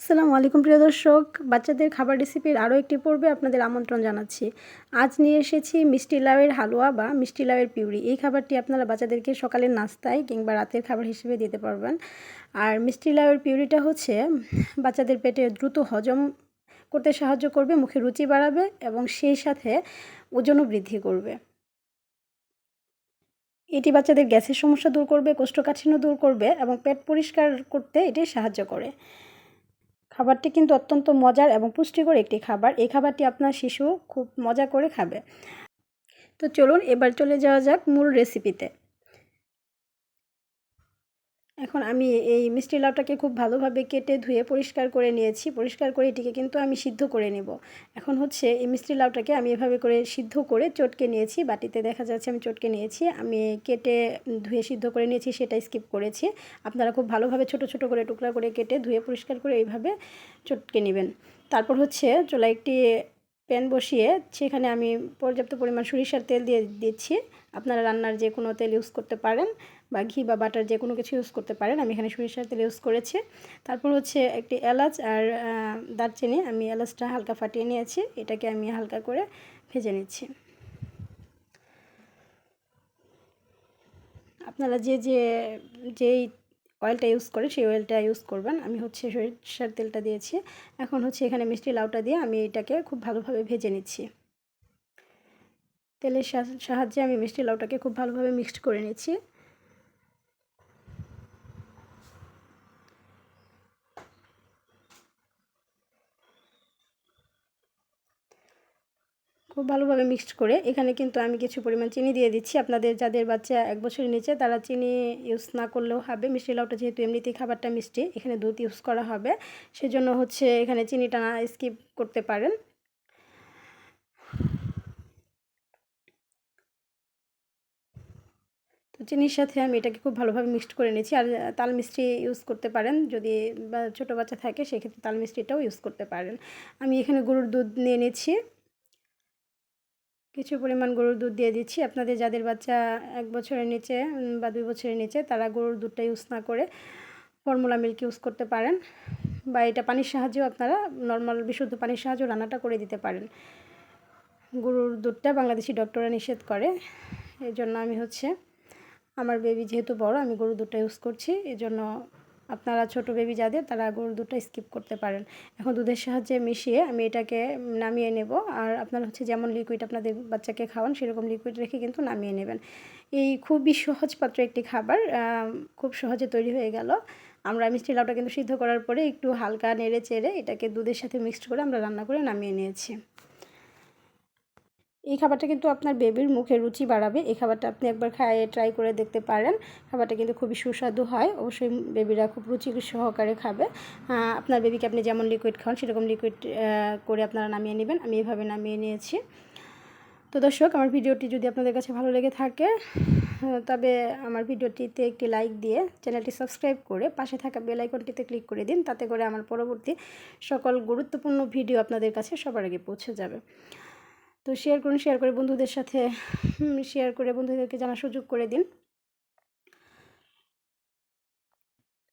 আসসালামু আলাইকুম প্রিয় দর্শক, বাচ্চাদের খাবার রেসিপির আরও একটি পর্বে আপনাদের আমন্ত্রণ জানাচ্ছি। আজ নিয়ে এসেছি মিষ্টি লাউয়ের হালুয়া বা মিষ্টি লাউয়ের পিউরি। এই খাবারটি আপনারা বাচ্চাদেরকে সকালের নাস্তায় কিংবা রাতের খাবার হিসেবে দিতে পারবেন। আর মিষ্টি লাউয়ের পিউরিটা হচ্ছে, বাচ্চাদের পেটে দ্রুত হজম করতে সাহায্য করবে, মুখে রুচি বাড়াবে এবং সেই সাথে ওজনও বৃদ্ধি করবে। এটি বাচ্চাদের গ্যাসের সমস্যা দূর করবে, কোষ্ঠকাঠিন্য দূর করবে এবং পেট পরিষ্কার করতে এটি সাহায্য করে। খাবারটি কিন্তু অত্যন্ত মজার এবং পুষ্টিকর একটি খাবার। এই খাবারটি আপনার শিশু খুব মজা করে খাবে। তো চলুন এবার চলে যাওয়া যাক মূল রেসিপিতে এখন আমি এই মিষ্টি লাউটাকে খুব ভালোভাবে কেটে ধুয়ে পরিষ্কার করে নিয়েছি। পরিষ্কার করে এটিকে কিন্তু আমি সিদ্ধ করে নেব। এখন হচ্ছে এই মিষ্টি লাউটাকে আমি এভাবে করে সিদ্ধ করে চটকে নিয়েছি। বাটিতে দেখা যাচ্ছে আমি চটকে নিয়েছি। আমি কেটে ধুয়ে সিদ্ধ করে নিয়েছি, সেটা স্কিপ করেছি। আপনারা খুব ভালোভাবে ছোট ছোট করে টুকরা করে কেটে ধুয়ে পরিষ্কার করে এইভাবে চটকে নেবেন। তারপর হচ্ছে চোলা একটি প্যান বসিয়ে সেখানে আমি পর্যাপ্ত পরিমাণ সরিষার তেল দিয়ে দিচ্ছি। আপনারা রান্নার যে কোনো তেল ইউজ করতে পারেন। বা ঘি বা বাটার যে কোনো কিছু ইউজ করতে পারেন। আমি এখানে সরিষার তেল ইউজ করেছি। তারপর হচ্ছে একটি এলাচ আর দারচিনি। আমি এলাচটা হালকা ফাটিয়ে নিয়েছি। এটাকে আমি হালকা করে ভেজে নিচ্ছি। আপনারা যে যে, যেই অয়েলটা ইউজ করে সেই অয়েলটা ইউজ করবেন। আমি হচ্ছে সরিষার তেলটা দিয়েছি। এখন হচ্ছে এখানে মিষ্টি লাউটা দিয়ে আমি এটাকে খুব ভালোভাবে ভেজে নিচ্ছি। তেলের সাহায্যে আমি মিষ্টি লাউটাকে খুব ভালোভাবে মিক্সড করে নিচ্ছি। খুব ভালোভাবে মিক্সড করে, এখানে কিন্তু আমি কিছু পরিমাণ চিনি দিয়ে দিচ্ছি। আপনাদের যাদের বাচ্চা এক বছরের নিচে, তারা চিনি ইউজ না করলেও হবে। মিষ্টি লাউটা যেহেতু এমনিতেই খাবারটা মিষ্টি, এখানে দুধ ইউজ করা হবে। সেজন্য হচ্ছে এখানে চিনিটা না স্কিপ করতে পারেন। তো চিনির সাথে আমি এটাকে খুব ভালোভাবে মিক্সড করে নিয়েছি। আর তাল মিষ্টি ইউজ করতে পারেন। যদি ছোটো বাচ্চা থাকে, সেক্ষেত্রে তাল মিষ্টিটাও ইউজ করতে পারেন। আমি এখানে গরুর দুধ নিয়ে নিচ্ছি। কিছু পরিমাণ গরুর দুধ দিয়ে দিচ্ছি। আপনাদের যাদের বাচ্চা এক বছরের নিচে বা দুই বছরের নিচে, তারা গরুর দুধটা ইউজ না করে ফর্মুলা মিল্ক ইউজ করতে পারেন বা এটা পানির সাহায্যেও আপনারা নর্মাল বিশুদ্ধ পানির সাহায্যেও রান্নাটা করে দিতে পারেন। গরুর দুধটা বাংলাদেশি ডক্টররা নিষেধ করে। এই জন্য আমি হচ্ছে, আমার বেবি যেহেতু বড়, আমি গরুর দুধটা ইউজ করছি। এই জন্য আপনারা ছোট বেবি যাদের, তারা গরুর দুধটা স্কিপ করতে পারেন। এখন দুধের সাহায্যে মিশিয়ে আমি এটাকে নামিয়ে নেব। আর আপনারা হচ্ছে যেমন লিকুইড আপনাদের বাচ্চাকে খাওয়ান, সেরকম লিকুইড রেখে কিন্তু নামিয়ে নেবেন। এই খুবই সহজপাত্র একটি খাবার খুব সহজে তৈরি হয়ে গেল। আমরা মিষ্টি লাউটা কিন্তু সিদ্ধ করার পরে একটু হালকা নেড়ে চেড়ে এটাকে দুধের সাথে মিক্সড করে আমরা রান্না করে নামিয়ে নিয়েছি। এই খাবারটা কিন্তু আপনার বেবির মুখে রুচি বাড়াবে। এই খাবারটা আপনি একবার খাইয়ে ট্রাই করে দেখতে পারেন। খাবারটা কিন্তু খুবই সুস্বাদু হয়। অবশ্যই বেবিরা খুব রুচি সহকারে খাবে। আপনার বেবিকে আপনি যেমন লিকুইড খান, সেরকম লিকুইড করে আপনারা নামিয়ে নেবেন। আমি এভাবে নামিয়ে নিয়েছি। তো দর্শক, আমার ভিডিওটি যদি আপনাদের কাছে ভালো লেগে থাকে, তবে আমার ভিডিওটিতে একটি লাইক দিয়ে চ্যানেলটি সাবস্ক্রাইব করে পাশে থাকা বেল আইকনটিতে ক্লিক করে দিন। তাতে করে আমার পরবর্তী সকল গুরুত্বপূর্ণ ভিডিও আপনাদের কাছে সবার আগে পৌঁছে যাবে। তো শেয়ার করুন শেয়ার করে বন্ধুদের সাথে শেয়ার করে বন্ধুদেরকে জানার সুযোগ করে দিন।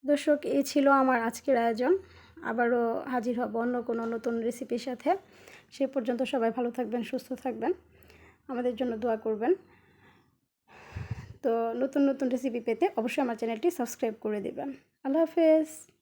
দর্শক এ ছিল আমার আজকের আয়োজন। আবারও হাজির হব অন্য কোনো নতুন রেসিপির সাথে। সে পর্যন্ত সবাই ভালো থাকবেন, সুস্থ থাকবেন। আমাদের জন্য দোয়া করবেন। তো নতুন নতুন রেসিপি পেতে অবশ্যই আমার চ্যানেলটি সাবস্ক্রাইব করে দেবেন। আল্লাহ হাফেজ।